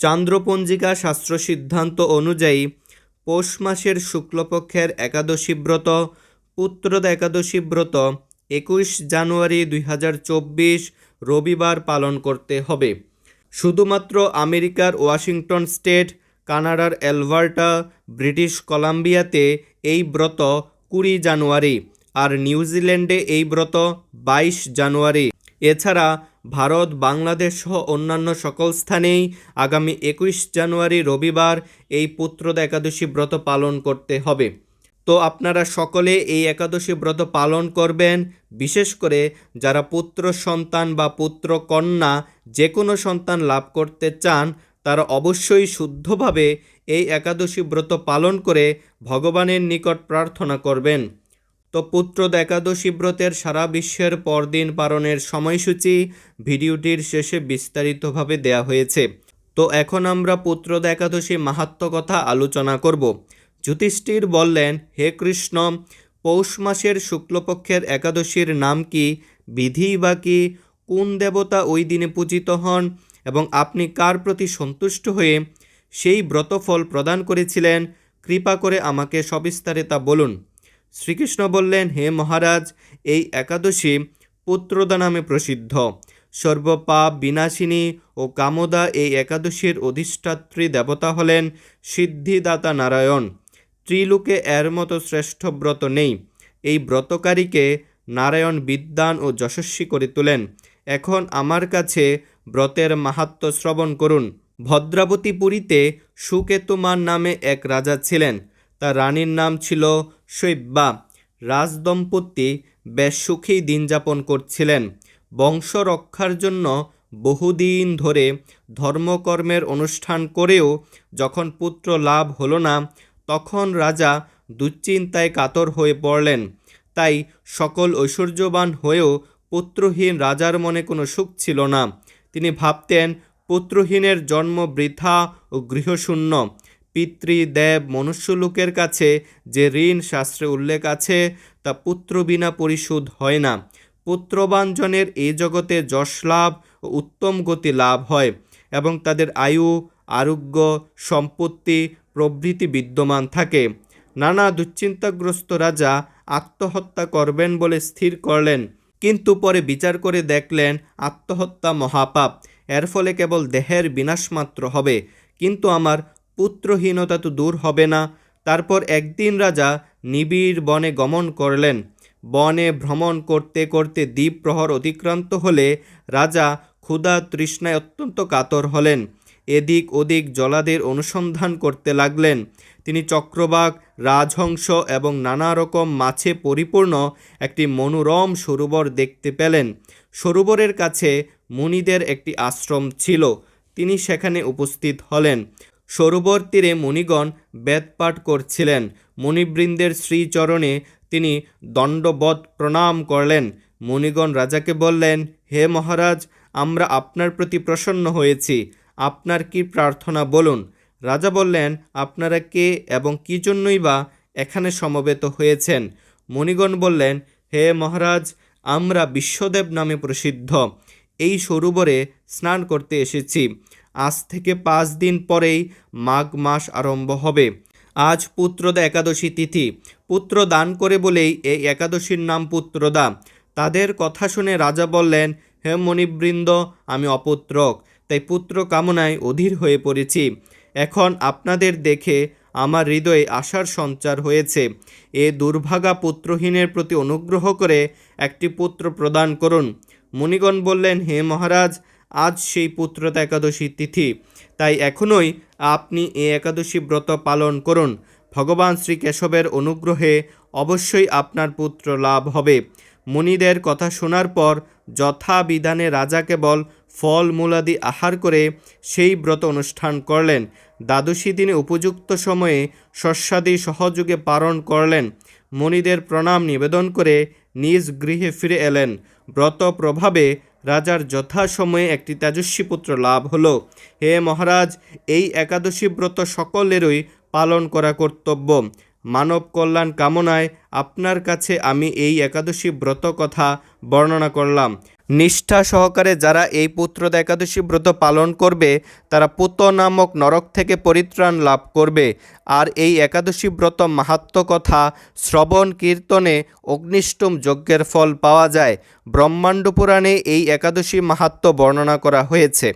চান্দ্রপঞ্জিকা শাস্ত্র সিদ্ধান্ত অনুযায়ী পৌষ মাসের শুক্লপক্ষের একাদশী ব্রত পুত্রদা একাদশী ব্রত একুশ জানুয়ারি দুই হাজার চব্বিশ রবিবার পালন করতে হবে। শুধুমাত্র আমেরিকার ওয়াশিংটন স্টেট, কানাডার অ্যালবার্টা, ব্রিটিশ কলাম্বিয়াতে এই ব্রত কুড়ি জানুয়ারি আর নিউজিল্যান্ডে এই ব্রত বাইশ জানুয়ারি। এছাড়া ভারত, বাংলাদেশ সহ অন্যান্য সকল স্থানেই আগামী একুশ জানুয়ারি রবিবার এই পুত্রদা একাদশী ব্রত পালন করতে হবে। তো আপনারা সকলে এই একাদশী ব্রত পালন করবেন, বিশেষ করে যারা পুত্র সন্তান বা পুত্র কন্যা যে কোনো সন্তান লাভ করতে চান, তারা অবশ্যই শুদ্ধভাবে এই একাদশী ব্রত পালন করে ভগবানের নিকট প্রার্থনা করবেন। তো পুত্রদ একাদশী ব্রতের সারা বিশ্বের পরদিন পালনের সময়সূচি ভিডিওটির শেষে বিস্তারিতভাবে দেয়া হয়েছে। তো এখন আমরা পুত্রদ একাদশী মাহাত্ম কথা আলোচনা করব। যুধিষ্ঠির বললেন, হে কৃষ্ণ, পৌষ মাসের শুক্লপক্ষের একাদশীর নাম কি? বিধি বা কি? কোন দেবতা ওই দিনে পূজিত হন? এবং আপনি কার প্রতি সন্তুষ্ট হয়ে সেই ব্রতফল প্রদান করেছিলেন? কৃপা করে আমাকে সবিস্তারে তা বলুন। শ্রীকৃষ্ণ বললেন, হে মহারাজ, এই একাদশী পুত্রদা নামে প্রসিদ্ধ। সর্বপাপ বিনাশিনী ও কামদা এই একাদশীর অধিষ্ঠাত্রী দেবতা হলেন সিদ্ধিদাতা নারায়ণ। ত্রিলোকে এর মতো শ্রেষ্ঠ ব্রত নেই। এই ব্রতকারীকে নারায়ণ বিদ্বান ও যশস্বী করে তোলেন। এখন আমার কাছে ব্রতের মাহাত্ম শ্রবণ করুন। ভদ্রাবতী পুরীতে সুকেতুমান নামে এক রাজা ছিলেন। তার রানীর নাম ছিল শৈব্যা রাজদম্পতি বেশ সুখেই দিন যাপন করছিলেন। বংশ রক্ষার জন্য বহুদিন ধরে ধর্মকর্মের অনুষ্ঠান করেও যখন পুত্র লাভ হলো না, তখন রাজা দুশ্চিন্তায় কাতর হয়ে পড়লেন। তাই সকল ঐশ্বর্যবান হয়েও পুত্রহীন রাজার মনে কোনো সুখ ছিল না। তিনি ভাবতেন, পুত্রহীনের জন্ম বৃথা ও গৃহশূন্য। পিতৃদেব মনুষ্যলোকের কাছে যে ঋণ শাস্ত্রে উল্লেখ আছে, তা পুত্র বিনা পরিশোধ হয় না। পুত্রবাঞ্জনের এই জগতে যশ লাভ ও উত্তম গতি লাভ হয় এবং তাদের আয়ু, আরোগ্য, সম্পত্তি, প্রভৃতি বিদ্যমান থাকে। নানা দুশ্চিন্তাগ্রস্ত রাজা আত্মহত্যা করবেন বলে স্থির করলেন, কিন্তু পরে বিচার করে দেখলেন আত্মহত্যা মহাপাপ। এর ফলে কেবল দেহের বিনাশ মাত্র হবে। কিন্তু আমার পুত্রহীনতা তো দূর হবে না। তারপর একদিন রাজা নিবিড় বনে গমন করলেন। বনে ভ্রমণ করতে করতে দ্বীপ প্রহর অতিক্রান্ত হলে রাজা ক্ষুধা তৃষ্ণায় অত্যন্ত কাতর হলেন। এদিক ওদিক জলাদের অনুসন্ধান করতে লাগলেন। তিনি চক্রবাক রাজহংস এবং নানা রকম মাছে পরিপূর্ণ একটি মনোরম সরোবর দেখতে পেলেন। সরোবরের কাছে মুনিদের একটি আশ্রম ছিল। তিনি সেখানে উপস্থিত হলেন। সরোবর তীরে মুনিগণ বেদপাঠ করছিলেন। মুনিবৃন্দের শ্রীচরণে তিনি দণ্ডবধ প্রণাম করলেন। মুনিগণ রাজাকে বললেন, হে মহারাজ, আমরা আপনার প্রতি প্রসন্ন হয়েছি। আপনার কি প্রার্থনা বলুন? রাজা বললেন, আপনারা কে এবং কি জন্যই বা এখানে সমবেত হয়েছেন? মণিগণ বললেন, হে মহারাজ, আমরা বিশ্বদেব নামে প্রসিদ্ধ। এই সরোবরে স্নান করতে এসেছি। আজ থেকে পাঁচ দিন পরেই মাঘ মাস আরম্ভ হবে। আজ পুত্রদা একাদশী তিথি। পুত্র দান করে বলেই এই একাদশীর নাম পুত্রদা। তাদের কথা শুনে রাজা বললেন, হে মণিবৃন্দ, আমি অপুত্রক। তাই পুত্র কামনায় অধীর হয়ে পড়েছি। এখন আপনাদের দেখে আমার হৃদয়ে আশার সঞ্চার হয়েছে। এ দুর্ভাগা পুত্রহীনের প্রতি অনুগ্রহ করে একটি পুত্র প্রদান করুন। মুনিগণ বললেন, হে মহারাজ আজ সেই পুত্রতা একাদশী তিথি। তাই এখনই আপনি এই একাদশী ব্রত পালন করুন। ভগবান শ্রী কেশবের অনুগ্রহে অবশ্যই আপনার পুত্র লাভ হবে। মুনিদের কথা শোনার পর যথাবিধানে রাজা কেবল ফল মূলাদি আহার করে সেই ব্রত অনুষ্ঠান করলেন। দ্বাদশী দিনে উপযুক্ত সময়ে শস্যাদি সহযোগে পালন করলেন। মণিদের প্রণাম নিবেদন করে নিজ গৃহে ফিরে এলেন। ব্রত প্রভাবে রাজার যথাসময়ে একটি তেজস্বী পুত্র লাভ হলো। হে মহারাজ, এই একাদশী ব্রত সকলেরই পালন করা কর্তব্য। মানব কল্যাণ কামনায় আপনার কাছে আমি এই একাদশী ব্রত কথা বর্ণনা করলাম। নিষ্ঠা সহকারে যারা এই পুত্রদা একাদশী ব্রত পালন করবে, তারা পুত নামক নরক থেকে পরিত্রাণ লাভ করবে। আর এই একাদশী ব্রত মাহাত্ম কথা শ্রবণ, কীর্তনে অগ্নিষ্টম যজ্ঞের ফল পাওয়া যায়। ব্রহ্মাণ্ড পুরাণে এই একাদশী মাহাত্ম বর্ণনা করা হয়েছে।